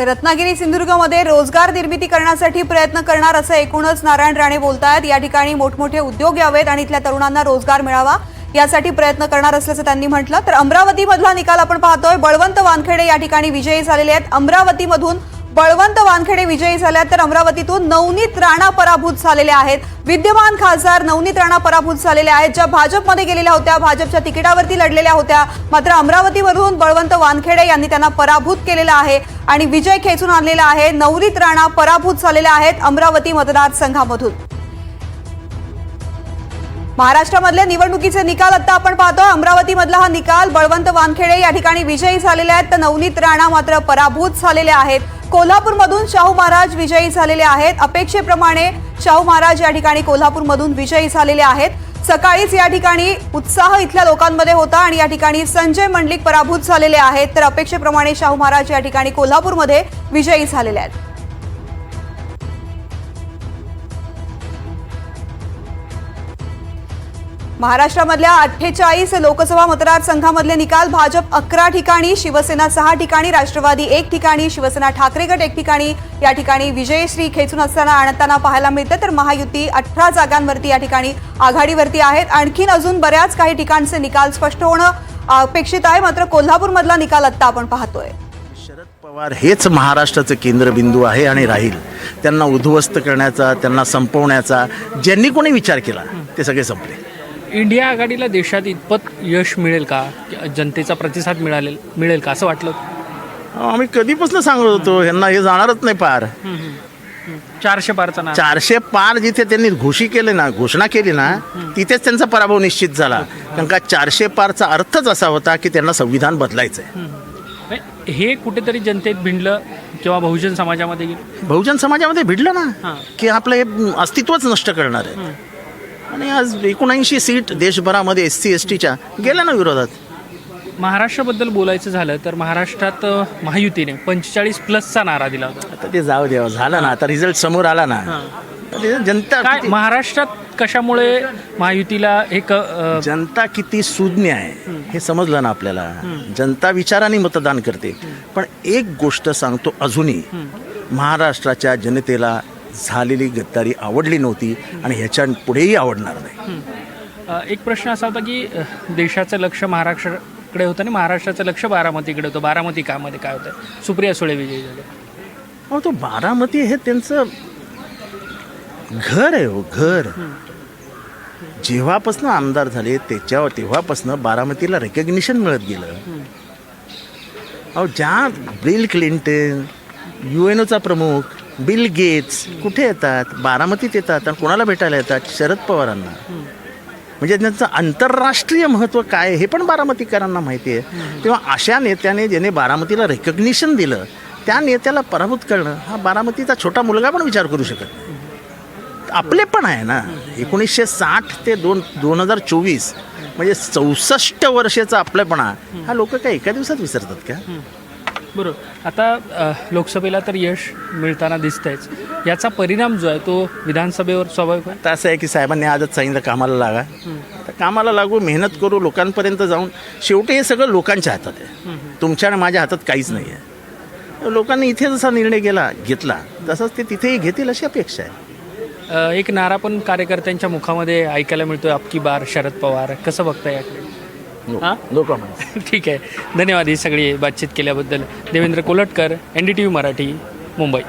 तर रत्नागिरी सिंधुदुर्गमध्ये रोजगार निर्मिती करण्यासाठी प्रयत्न करणार असं एकूणच नारायण राणे बोलतायत. या ठिकाणी मोठमोठे उद्योग यावेत आणि इथल्या तरुणांना रोजगार मिळावा यासाठी प्रयत्न करणार असल्याचं त्यांनी म्हटलं. तर अमरावतीमधला निकाल आपण पाहतोय. बळवंत वानखेडे या ठिकाणी विजयी झालेले आहेत. अमरावतीमधून बळवंत वानखेडे विजयी झाले आहेत तर अमरावतीतून नवनीत राणा पराभूत झालेले आहेत. विद्यमान खासदार नवनीत राणा पराभूत झालेल्या आहेत ज्या भाजपमध्ये गेलेल्या होत्या भाजपच्या तिकिटावरती लढलेल्या होत्या. मात्र अमरावतीमधून बळवंत वानखेडे यांनी त्यांना पराभूत केलेला आहे आणि विजय खेचून आणलेला आहे. नवनीत राणा पराभूत झालेल्या आहेत अमरावती मतदारसंघामधून. महाराष्ट्रामधल्या निवडणुकीचे निकाल आता आपण पाहतोय. अमरावतीमधला हा निकाल बळवंत वानखेडे या ठिकाणी विजयी झालेले आहेत. तर नवनीत राणा मात्र पराभूत झालेले आहेत. कोल्हापूरमधून शाहू महाराज विजयी झालेले आहेत. अपेक्षेप्रमाणे शाहू महाराज या ठिकाणी कोल्हापूरमधून विजयी झालेले आहेत. सकाळीच या ठिकाणी उत्साह इथल्या लोकांमध्ये होता आणि या ठिकाणी संजय मंडलिक पराभूत झालेले आहेत. तर अपेक्षेप्रमाणे शाहू महाराज या ठिकाणी कोल्हापूरमध्ये विजयी झालेले आहेत. महाराष्ट्रामधल्या अठ्ठेचाळीस लोकसभा मतदारसंघामधले निकाल भाजप अकरा ठिकाणी शिवसेना सहा ठिकाणी राष्ट्रवादी एक ठिकाणी शिवसेना ठाकरे गट एक ठिकाणी या ठिकाणी विजयश्री खेचून असताना आणताना पाहायला मिळते. तर महायुती अठरा जागांवरती या ठिकाणी आघाडीवरती आहेत. आणखीन अजून बऱ्याच काही ठिकाणचे निकाल स्पष्ट होणं अपेक्षित आहे. मात्र कोल्हापूरमधला निकाल आत्ता आपण पाहतोय. शरद पवार हेच महाराष्ट्राचं केंद्रबिंदू आहे आणि राहील. त्यांना उद्ध्वस्त करण्याचा त्यांना संपवण्याचा ज्यांनी कोणी विचार केला ते सगळे संपले. इंडिया आघाडीला देशात इतपत यश मिळेल का? जनतेचा प्रतिसाद मिळालेल मिळेल का असं वाटलं? आम्ही कधीपासून सांगत होतो ह्यांना हे जाणारच नाही पार. चारशे पारचा ना चारशे पार जिथे त्यांनी घोषी केले ना घोषणा केली ना तिथेच त्यांचा पराभव निश्चित झाला. कारण का चारशे पारचा अर्थच असा होता की त्यांना संविधान बदलायचं आहे हे कुठेतरी जनतेत भिंडलं किंवा बहुजन समाजामध्ये बहुजन समाजामध्ये भिडलं. ना की आपलं हे अस्तित्वच नष्ट करणार आहे. आणि आज एकोणऐंशी सीट देशभरामध्ये एस सी एस टीच्या गेल्या ना विरोधात. महाराष्ट्राबद्दल बोलायचं झालं तर महाराष्ट्रात महायुतीने पंचेचाळीस प्लसचा नारा दिला होता. आता ते जाऊ द्यावं झालं ना आता रिझल्ट समोर आला ना. ते जनता काय किती- महाराष्ट्रात कशामुळे महायुतीला एक अ, जनता किती सुज्ञ आहे हे समजलं ना आपल्याला. जनता विचाराने मतदान करते. पण एक गोष्ट सांगतो अजूनही. महाराष्ट्राच्या जनतेला झालेली गद्दारी आवडली नव्हती आणि ह्याच्या पुढेही आवडणार नाही. एक प्रश्न असा होता की देशाचं लक्ष महाराष्ट्राकडे होतं आणि महाराष्ट्राचं लक्ष बारामतीकडे होतं. बारामती कामध्ये काय होतं? सुप्रिया सुळे विजयी झाले. अहो तो बारामती हे त्यांचं घर आहे हो घर. जेव्हापासनं आमदार झाले त्याच्यावर तेव्हापासनं बारामतीला रेकग्निशन मिळत गेलं. अहो ज्या बिल क्लिंटन यू एन ओचा प्रमुख बिल गेट्स कुठे येतात? बारामतीत येतात आणि कोणाला भेटायला येतात? शरद पवारांना. म्हणजे त्यांचं आंतरराष्ट्रीय महत्त्व काय हे पण बारामतीकरांना माहिती आहे. तेव्हा अशा नेत्याने ज्याने बारामतीला रेकग्निशन दिलं त्या नेत्याला पराभूत करणं हा बारामतीचा छोटा मुलगा पण विचार करू शकत आपले पण आहे ना. एकोणीसशे साठ ते दोन दोन हजार चोवीस म्हणजे चौसष्ट वर्षाचा आपलेपणा हा लोक काय एका दिवसात विसरतात का? बरोबर. आता लोकसभेला तर यश मिळताना दिसतंयच. याचा परिणाम जो आहे तो विधानसभेवर स्वाभाविक आहे? तर असं आहे की साहेबांनी आजच सांगितलं कामाला लागा. तर कामाला लागू मेहनत करू लोकांपर्यंत जाऊन शेवटी हे सगळं लोकांच्या हातात आहे. तुमच्या आणि माझ्या हातात काहीच नाही आहे लोकांनी इथे जसा निर्णय गेला घेतला तसंच ते तिथेही घेतील अशी अपेक्षा आहे. एक नारा पण कार्यकर्त्यांच्या मुखामध्ये ऐकायला मिळतोय अबकी बार शरद पवार कसं बघताय याकडे? हां? लोक म्हणतात ठीक आहे. धन्यवाद ही सगळी बातचीत केल्याबद्दल. Devendra Kolatkar N D T V Marathi Mumbai.